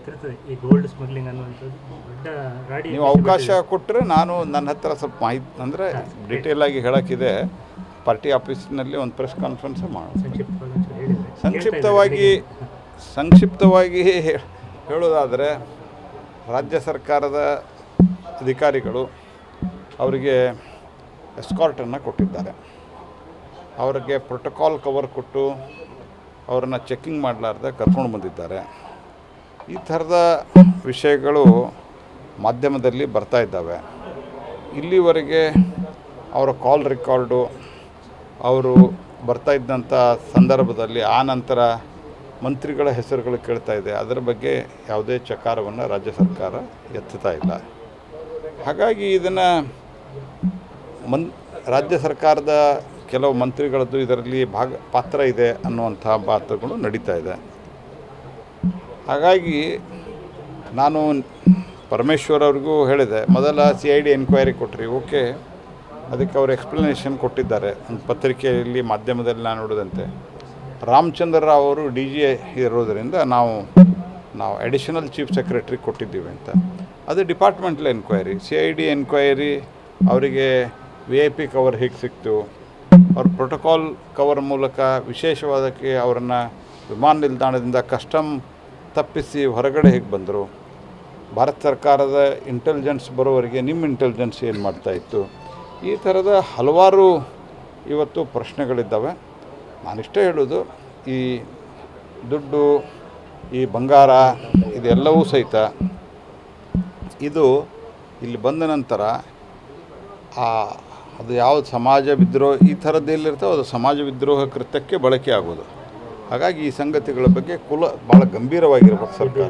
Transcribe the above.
ಗೊತ್ತಿರ್ತದೆ ಈ gold smuggling ಅನ್ನುವಂಥದ್ದು ದೊಡ್ಡ ನೀವು ಅವಕಾಶ ಕೊಟ್ಟರೆ ನಾನು ನನ್ನ ಹತ್ರ ಸ್ವಲ್ಪ ಮಾಹಿತಿ ಅಂದರೆ ಡೀಟೇಲ್ ಆಗಿ ಹೇಳೋಕ್ಕಿದೆ. ಪಾರ್ಟಿ ಆಫೀಸ್ನಲ್ಲಿ ಒಂದು ಪ್ರೆಸ್ ಕಾನ್ಫರೆನ್ಸ್ ಮಾಡೋಣ. ಸಂಕ್ಷಿಪ್ತವಾಗಿ ಸಂಕ್ಷಿಪ್ತವಾಗಿ ಹೇಳೋದಾದರೆ ರಾಜ್ಯ ಸರ್ಕಾರದ ಅಧಿಕಾರಿಗಳು ಅವರಿಗೆ ಎಸ್ಕಾರ್ಟನ್ನು ಕೊಟ್ಟಿದ್ದಾರೆ. ಅವರಿಗೆ ಪ್ರೋಟೋಕಾಲ್ ಕವರ್ ಕೊಟ್ಟು ಅವರನ್ನು ಚೆಕ್ಕಿಂಗ್ ಮಾಡಲಾರ್ದೆ ಕರ್ಕೊಂಡು ಬಂದಿದ್ದಾರೆ. ಈ ಥರದ ವಿಷಯಗಳು ಮಾಧ್ಯಮದಲ್ಲಿ ಬರ್ತಾ ಇದ್ದಾವೆ. ಇಲ್ಲಿವರೆಗೆ ಅವರ ಕಾಲ್ ರೆಕಾರ್ಡು ಅವರು ಬರ್ತಾ ಇದ್ದಂಥ ಸಂದರ್ಭದಲ್ಲಿ ಆ ನಂತರ ಮಂತ್ರಿಗಳ ಹೆಸರುಗಳು ಕೇಳ್ತಾ ಇದೆ. ಅದರ ಬಗ್ಗೆ ಯಾವುದೇ ಚಕಾರವನ್ನು ರಾಜ್ಯ ಸರ್ಕಾರ ಎತ್ತುತ್ತಾ ಇಲ್ಲ. ಹಾಗಾಗಿ ಇದನ್ನು ಮನ್, ರಾಜ್ಯ ಸರ್ಕಾರದ ಕೆಲವು ಮಂತ್ರಿಗಳದ್ದು ಇದರಲ್ಲಿ ಭಾಗ, ಪಾತ್ರ ಇದೆ ಅನ್ನುವಂಥ ಮಾತುಗಳು ನಡೀತಾ ಇದೆ. ಹಾಗಾಗಿ ನಾನು ಪರಮೇಶ್ವರ್ ಅವ್ರಿಗೂ ಹೇಳಿದೆ, ಮೊದಲ ಸಿ ಐ ಡಿ ಎನ್ಕ್ವೈರಿ ಕೊಟ್ರಿ, ಓಕೆ, ಅದಕ್ಕೆ ಅವರು ಎಕ್ಸ್ಪ್ಲನೇಷನ್ ಕೊಟ್ಟಿದ್ದಾರೆ. ಒಂದು ಪತ್ರಿಕೆಯಲ್ಲಿ, ಮಾಧ್ಯಮದಲ್ಲಿ ನಾನು ನೋಡಿದಂತೆ. ರಾಮಚಂದ್ರ ರಾವ್ ಅವರು ಡಿ ಜಿ ಇರೋದರಿಂದ ನಾವು ನಾವು ಅಡಿಷನಲ್ ಚೀಫ್ ಸೆಕ್ರೆಟ್ರಿ ಕೊಟ್ಟಿದ್ದೀವಿ ಅಂತ. ಅದು departmental enquiry C I D enquiry ಅವರಿಗೆ ವಿ ಐ ಪಿ ಕವರ್ ಹೇಗೆ ಸಿಕ್ತು, ಅವ್ರ ಪ್ರೋಟೋಕಾಲ್ ಕವರ್ ಮೂಲಕ ವಿಶೇಷವಾದಕ್ಕೆ ಅವರನ್ನು ವಿಮಾನ ನಿಲ್ದಾಣದಿಂದ ಕಸ್ಟಮ್ ತಪ್ಪಿಸಿ ಹೊರಗಡೆ ಹೇಗೆ ಬಂದರು? ಭಾರತ ಸರ್ಕಾರದ ಇಂಟೆಲಿಜೆನ್ಸ್ ಬರೋವರೆಗೆ ನಿಮ್ಮ ಇಂಟೆಲಿಜೆನ್ಸ್ ಏನು ಮಾಡ್ತಾ ಇತ್ತು? ಈ ಥರದ ಹಲವಾರು ಇವತ್ತು ಪ್ರಶ್ನೆಗಳಿದ್ದಾವೆ. ನಾನಿಷ್ಟೇ ಹೇಳೋದು, ಈ ದುಡ್ಡು, ಈ ಬಂಗಾರ, ಇದೆಲ್ಲವೂ ಸಹಿತ ಇದು ಇಲ್ಲಿ ಬಂದ ನಂತರ ಆ, ಅದು ಯಾವ ಸಮಾಜ ವಿದ್ರೋಹ, ಈ ಥರದ್ದು ಎಲ್ಲಿರ್ತೋ ಅದು ಸಮಾಜ ವಿದ್ರೋಹ ಕೃತ್ಯಕ್ಕೆ ಬಳಕೆ ಆಗೋದು. ಹಾಗಾಗಿ ಈ ಸಂಗತಿಗಳ ಬಗ್ಗೆ ಕುಲ ಭಾಳ ಗಂಭೀರವಾಗಿರ್ಬೇಕು ಸರ್ಕಾರ.